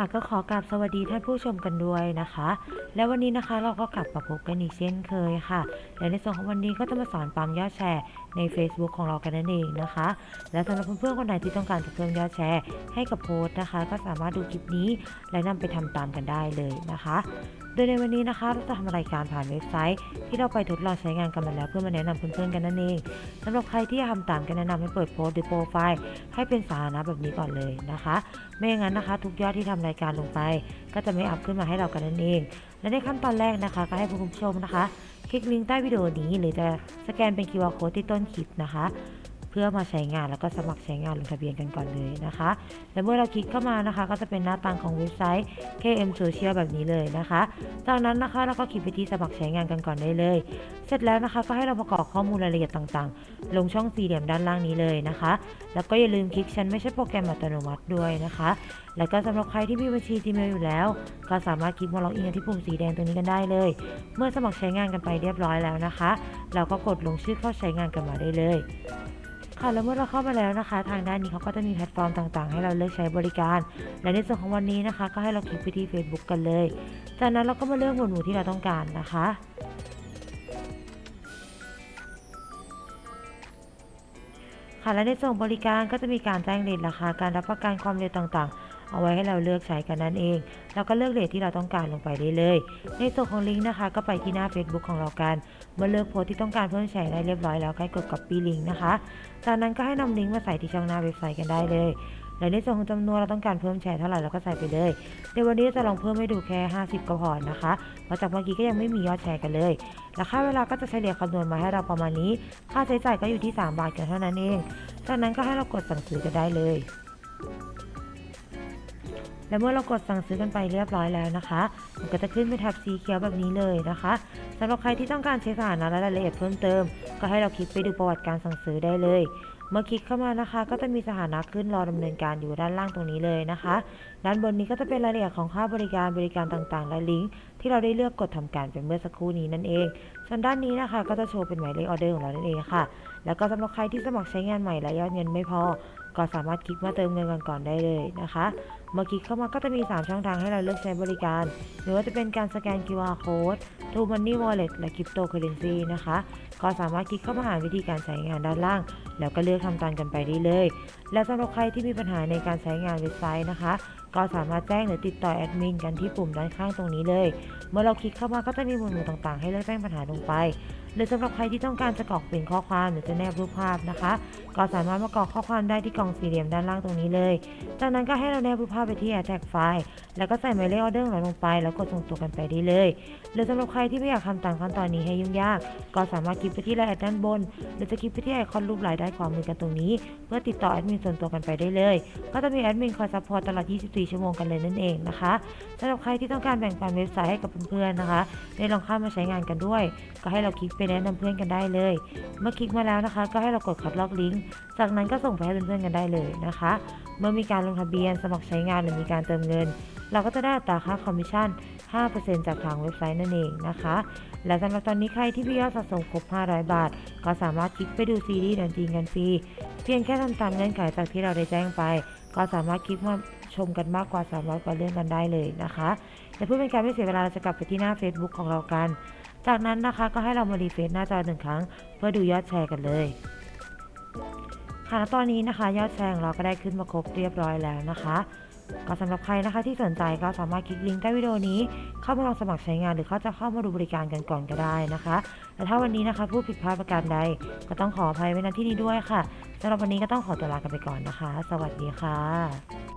ค่ะก็ขอกราบสวัสดีท่านผู้ชมกันด้วยนะคะ และวันนี้นะคะเราก็กลับมาพบกันอีกเช่นเคยค่ะ และในส่วนของวันนี้ก็จะมาสอนปั๊มยอดแชร์ใน Facebook ของเรากันนั่นเองนะคะ และสำหรับเพื่อนๆคนไหนที่ต้องการจะเพิ่มยอดแชร์ให้กับโพสต์นะคะ ก็สามารถดูคลิปนี้และนำไปทำตามกันได้เลยนะคะ โดยในวันนี้นะคะเราจะทำรายการผ่านเว็บไซต์ ที่เราไปทดลองใช้งานกันมาแล้วเพื่อมาแนะนำเพื่อนๆกันนั่นเองสำหรับใครที่อยากทำตามกันแนะนำให้เปิดโพสต์หรือโปรไฟล์ให้เป็นสาธารณะแบบนี้ก่อนเลยนะคะ ไม่อย่างนั้นนะคะ ทุกยอดที่ทำรายการลงไป ก็จะไม่อัพขึ้นมาให้เรากันนั่นเอง และในขั้นตอนแรกนะคะ ก็ให้ผู้ชมนะคะ คลิกลิงก์ใต้วิดีโอนี้ หรือจะสแกนเป็น QR code ที่ต้นคลิปนะคะ เพื่อมาใช้งานแล้วก็สมัครใช้งานลงทะเบียนกันก่อนเลยนะคะ และเมื่อเราคลิกเข้ามานะคะ ก็จะเป็นหน้าต่างของเว็บไซต์ KM Social แบบนี้เลยนะคะ จากนั้นนะคะเราก็คลิกไปที่สมัครใช้งานกันก่อนได้เลย เสร็จแล้วนะคะก็ให้เราประกอบข้อมูลรายละเอียดต่างๆ ลงช่องสี่เหลี่ยมด้านล่างนี้เลยนะคะ แล้วก็อย่าลืมคลิกฉันไม่ใช่โปรแกรมอัตโนมัติด้วยนะคะ แล้วก็สำหรับใครที่มีบัญชี Gmail อยู่แล้ว ก็สามารถคลิกมาล็อกอินที่ปุ่มสีแดงตรงนี้กันได้เลย เมื่อสมัครใช้งานกันไปเรียบร้อยแล้วนะคะ เราก็กดลงชื่อเข้าใช้งานกันมาได้เลย ค่ะแล้วเมื่อเราเข้ามาแล้วนะคะ ทางด้านนี้เขาก็จะมีแพลตฟอร์มต่างๆ ให้เราเลือกใช้บริการ และในส่วนของวันนี้นะคะ ก็ให้เราคลิกไปที่ Facebook กันเลย จากนั้นเราก็มาเลือกหมวดหมู่ที่เราต้องการนะคะค่ะและในส่วนบริการก็จะมีการแจ้งเรทราคาการรับประกันความเร็วต่างๆ เอาไว้ให้เราเลือกใช้กันนั่นเอง เราก็เลือกเรทที่เราต้องการลงไปได้เลย ในส่วนของลิงก์นะคะ ก็ไปที่หน้า Facebook ของเรากัน เมื่อเลือกโพสที่ต้องการเพิ่มแชร์ได้เรียบร้อยแล้วให้กด copy link นะคะ จากนั้นก็ให้นำลิงก์มาใส่ที่ช่องหน้าเว็บไซต์กันได้เลยและในส่วนของจำนวนเราต้องการเพิ่มแชร์เท่าไหร่เราก็ใส่ไปเลยในวันนี้จะลองเพิ่มให้ดูแค่ 50ก็พอนะคะเพราะจากเมื่อกี้ก็ยังไม่มียอดแชร์กันเลย และค่าเวลาก็จะเฉลี่ยคำนวณมาให้เราประมาณนี้ ค่าใช้จ่ายก็อยู่ที่ 3 บาทกันเท่านั้นเอง จากนั้นก็ให้เรากดสั่งซื้อกันได้เลย และเมื่อเรากดสั่งซื้อกันไปเรียบร้อยแล้วนะคะ มันก็จะขึ้นเป็นแท็บสีเขียวแบบนี้เลยนะคะสำหรับใครที่ต้องการเช็คสถานะและรายละเอียดเพิ่มเติม ก็ให้เราคลิกไปดูประวัติการสั่งซื้อได้เลยเมื่อคลิกเข้ามานะคะ ก็จะมีสถานะขึ้นรอดำเนินการอยู่ด้านล่างตรงนี้เลยนะคะ ด้านบนนี้ก็จะเป็นรายละเอียดของค่าบริการบริการต่างๆ และลิงก์ที่เราได้เลือกกดทำการไปเมื่อสักครู่นี้นั่นเอง ส่วนด้านนี้นะคะ ก็จะโชว์เป็นหมายเลขออเดอร์ของเรานั่นเองค่ะ แล้วก็สำหรับใครที่สมัครใช้งานใหม่และยอดเงินไม่พอ ก็สามารถคลิกมาเติมเงินกันก่อนได้เลยนะคะ เมื่อคลิกเข้ามาก็จะมี 3 ช่องทางให้เราเลือกใช้บริการ หรือว่าจะเป็นการสแกน QR code True Money Wallet และ Cryptocurrency นะคะ ก็สามารถคลิกเข้ามาหาวิธีการใช้งานด้านล่าง แล้วก็เลือกทำตามกันไปได้เลย และสำหรับใครที่มีปัญหาในการใช้งานเว็บไซต์นะคะ ก็สามารถแจ้งหรือติดต่อแอดมินกันที่ปุ่มด้านข้างตรงนี้เลย เมื่อเราคลิกเข้ามาก็จะมีหมวดหมู่ต่างๆ ให้เลือกแจ้งปัญหาลงไป หรือสำหรับใครที่ต้องการจะกรอกเป็นข้อความหรือจะแนบรูปภาพนะคะ ก็สามารถมากรอกข้อความได้ที่กล่องสี่เหลี่ยมด้านล่างตรงนี้เลย จากนั้นก็ให้เราแนบรูปภาพไปที่ Attach File แล้วก็ใส่หมายเลขออเดอร์ของเราลงไป แล้วกดส่งตัวกันไปได้เลย หรือสำหรับใครที่ไม่อยากทำตามขั้นตอนนี้ให้ยุ่งยาก ก็สามารถคลิกไปที่รายละเอียดด้านบน หรือจะคลิกไปที่ไอคอนรูปลายด้านขวามมือกันตรงนี้ เพื่อติดต่อแอดมินส่วนตัวกันไปได้เลย ก็จะมีแอดมินคอยซัพพอร์ตตลอด 24 ชั่วโมงกันเลยนั่นเองนะคะสำหรับใครที่ต้องการแบ่งปันเว็บไซต์ให้กับเพื่อนๆนะคะได้ลองเข้ามาใช้งานกันด้วย ก็ให้เราคลิกไปแนะนำเพื่อนกันได้เลย เมื่อคลิกมาแล้วนะคะ ก็ให้เรากดคัดลอกลิงก์ จากนั้นก็ส่งไปให้เพื่อนๆกันได้เลยนะคะ เมื่อมีการลงทะเบียนสมัครใช้งานหรือมีการเติมเงิน เราก็จะได้อัตราค่าคอมมิชชั่น 5%จากทางเว็บไซต์นั่นเองนะคะ และสำหรับตอนนี้ใครที่มียอดสะสมครบ 500 บาท ก็สามารถคลิกไปดูซีรีส์ดนจริงกันฟรี เพียงแค่ทำตามเงื่อนไขจากที่เราได้แจ้งไป ก็สามารถคลิกมาชมกันมากกว่า 300 กว่าเรื่องกันได้เลยนะคะและเพื่อเป็นการไม่เสียเวลาเราจะกลับไปที่หน้า Facebook ของเรากัน จากนั้นนะคะก็ให้เรามารีเฟซหน้าจอหนึ่งครั้ง เพื่อดูยอดแชร์กันเลย ค่ะตอนนี้นะคะ ยอดแชงเราก็ได้ขึ้นมาครบเรียบร้อยแล้วนะคะ ก็สำหรับใครนะคะที่สนใจก็สามารถคลิกลิงก์ใต้วิดีโอนี้ เข้ามาลองสมัครใช้งานหรือเขาจะเข้ามาดูบริการกันก่อนก็ได้นะคะแต่ถ้าวันนี้นะคะผู้ผิดพลาดประการใด ก็ต้องขออภัยไว้ณที่นี้ด้วยค่ะสำหรับวันนี้ก็ต้องขอตัวลากันไปก่อนนะคะ สวัสดีค่ะ